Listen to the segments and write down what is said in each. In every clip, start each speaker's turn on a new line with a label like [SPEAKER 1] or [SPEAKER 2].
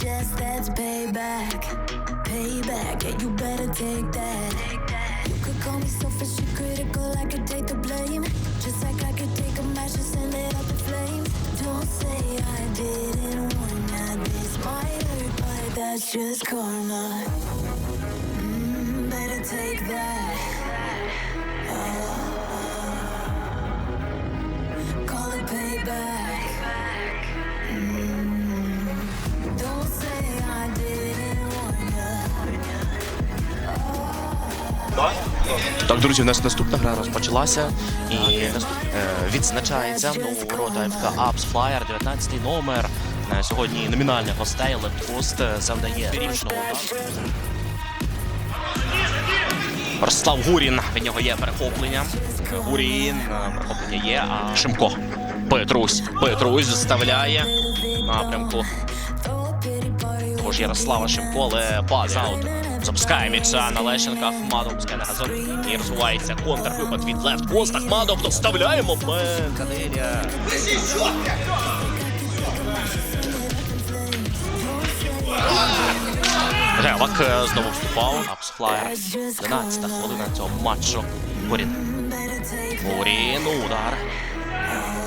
[SPEAKER 1] chest, that's payback. Payback, yeah, you better take that. You could call me selfish and critical, I could take the blame. Just like I could take a match and send it up the flame. Don't say I didn't warn ya. This might hurt, but that's just karma. Mm, better take that. Call
[SPEAKER 2] друзі, у нас наступна гра розпочалася і е, відзначається у ворота ФК Апс Флаєр, 19-й номер. Е, Сьогодні номінальних гостей Лепткост е, завдає річного удару. Ростав Гурін, від нього є перехоплення. Гурін, е, перехоплення є, а Шимко. Петрусь. Петрусь заставляє напрямку. Того ж Ярослава Шимко, але пас аут. Запускає м'яча на Лещенка. Ахмадов пускає на газон. І розвивається контрвипад від лефт пост. Ахмадов доставляє момент. Канелія. Ревак е, знову вступав. Апсфлаєр. 11 хвилина цього матчу. Гурін. Гурін. Удар.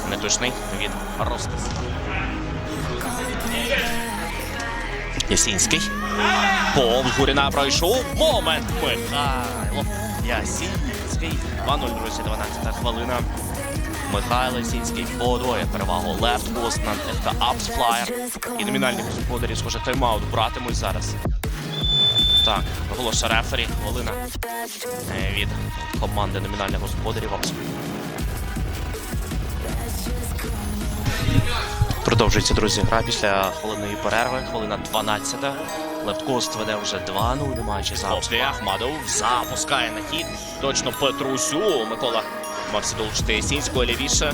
[SPEAKER 2] Неточний від Ростис. Ясінський. Повз Гуріна пройшов. Момент. Михайло Ясінський. 2-0, друзі, 12 хвилина. Михайло Ясінський подвоє перевагу лефт пост над ФК Апс Флаєр. І номінальні господарі, схоже, тайм-аут братимуть зараз. Так, оголошує рефері. Хвилина е, від команди номінальних господарів Апс. Продовжується, друзі, гра після хвилинної перерви. Хвилина 12. Левткост веде вже 2-0, не маючи запуску. Ахмадов запускає на хід. Точно Петрусю. Микола мався долучити Ясінського лівіше.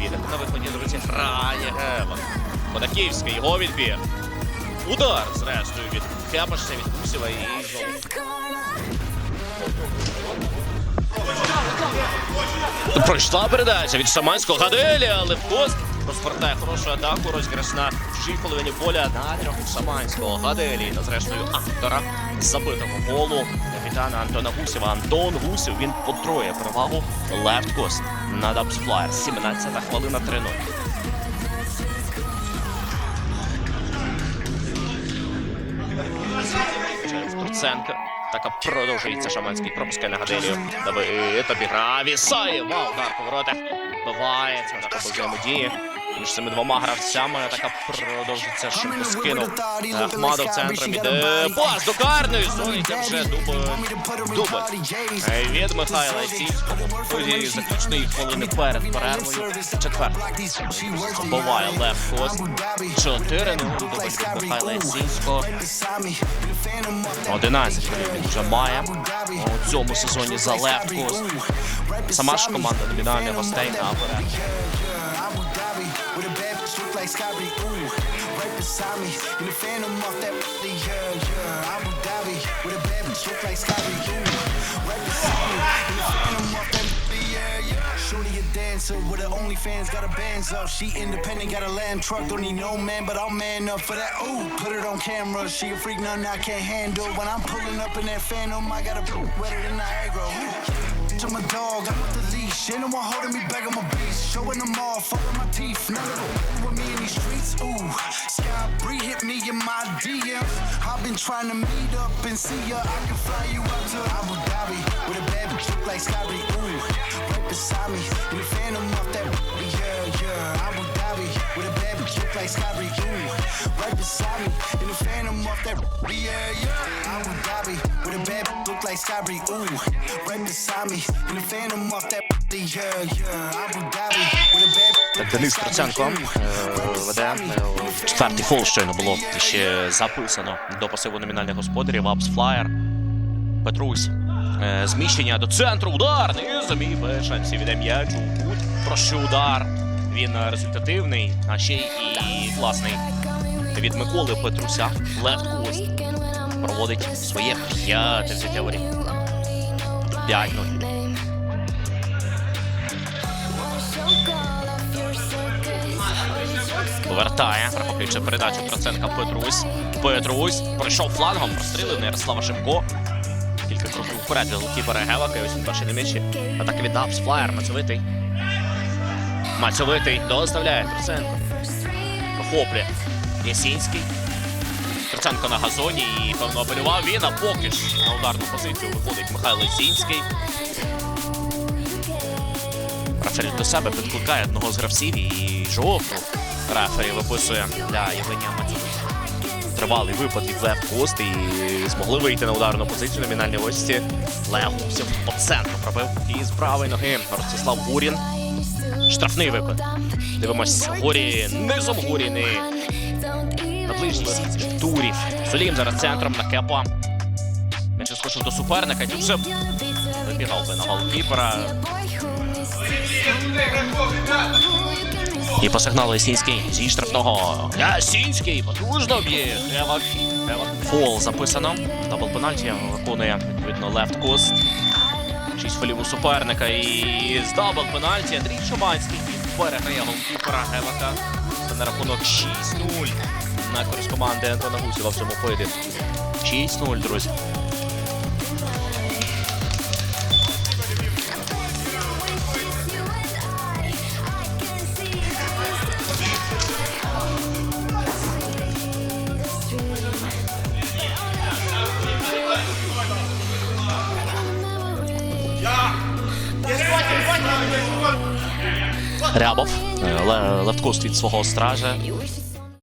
[SPEAKER 2] Відик на виході, друзі, грає Гева. Ходаківський, його відбір. Удар, зрештою, від Хепаша, від Гусєва і знову. Пройшла передача від Шаманського Гаделі, але в кост розвертає хорошу атаку, розіграш на чужій половині поля на від Шаманського Гаделі та зрештою автора забитого голу капітана Антона Гусєва. Антон Гусєв він потроє перевагу лефт кост над Апсфлаєр. 17 хвилина 3-0. Труценко. Така продовжується Шаманський. Пропускає на Гаделію. Давид обіграв Ісаєв. Вау, удар по воротах. Бивається. Така взаємодії. Між цими двома гравцями така продовжується. Шимко скинув. Ахмадов центром іде. Пас до карної зони. Це вже дубль. Дубль. Е, Від Михайла Сільського. Тоді заключної хвилини перед перервою. Четвертий. Буває Лев Кост. 4 0 дубль від Михайла Сільського. 11 голів він вже має у цьому сезоні за Лев Кост. Сама ж команда номінальних гостей на перерву.
[SPEAKER 3] Like Scotty. Ooh, right beside me in the phantom off that yeah, yeah. Abu Dhabi with a bad bitch look like Scotty. Ooh, right beside me in the phantom off that yeah, yeah. Shorty a dancer with her OnlyFans, got her bands up. She independent, got a lamb truck, don't need no man, but I'll man up for that. Ooh, put it on camera. She a freak, nothing I can't handle. When I'm pulling up in that phantom, I got a wetter than Niagara. Ooh. I'm a dog, I'm with the leash. Ain't no one holding me back, I'm a beast. Showing them all, fucking my teeth. None of them with me in these streets. Ooh, Sky Bree hit me in my DMs. I've been trying to meet up and see ya. I can fly you out to Abu Dhabi with a bad bitch like Bree. Ooh, right beside me in the phantom off that. Yeah, yeah. Abu Dhabi with a like Bree. Ooh, right beside me in the phantom off that. Yeah, yeah. Abu Dhabi with a bad look like Bree. Ooh, right beside me in the phantom off that. Yeah, yeah. Abu Dhabi with a bad
[SPEAKER 2] е, веде. Е, Четвертий фол щойно було ще записано до пасиву номінальних господарів. Апс Флаєр. Петрусь. Е, Зміщення до центру. Удар. Низом без шансів іде м'яч. у кут. Прошу удар. Він е, результативний, а ще і класний. Від Миколи Петруся. Лефт Кост проводить своє п'яте взяття воріт. 5-0. Повертає, прохоплюючи передачу Троценка Петрусь. Петрусь пройшов флангом, прострілив на Ярослава Шимко. Кілька кроків вперед від голкіпера Гевака. Ось він перший на м'ячі. Атака від Апс, флаєр, Мацьовитий. Мацьовитий доставляє Троценко. Прохоплює. Ясінський. Троценко на газоні і певно апелював він, а поки ж на ударну позицію виходить Михайло Ясінський. Рафель до себе підкликає одного з гравців і жовту. Рафері виписує для Євгенія Мацьовитого. Тривалий випад від Лев Кост і змогли вийти на ударну позицію номінальній гості. Лев Гусів по центру пробив і з правої ноги Ростислав Гурін. Штрафний випад. Дивимось, Гурі низом Гуріни на ближній сітці. Турів. Солім зараз центром на кепа. М'яч скочив до суперника. Юсип вибігав би на голкіпера. І по сигналу Ясінський зі штрафного. Ясінський потужно б'є. Гевак. Гевак. Фол записано. Дабл пенальті виконує відповідно лефт кост. Шість фолів у суперника і з дабл пенальті Андрій Чубанський переграє голкіпера Гевака. Це на рахунок 6-0 на користь команди Антона Гусєва в цьому поєдинку. 6-0, друзі. Рябов. Е, Левткост від свого стража.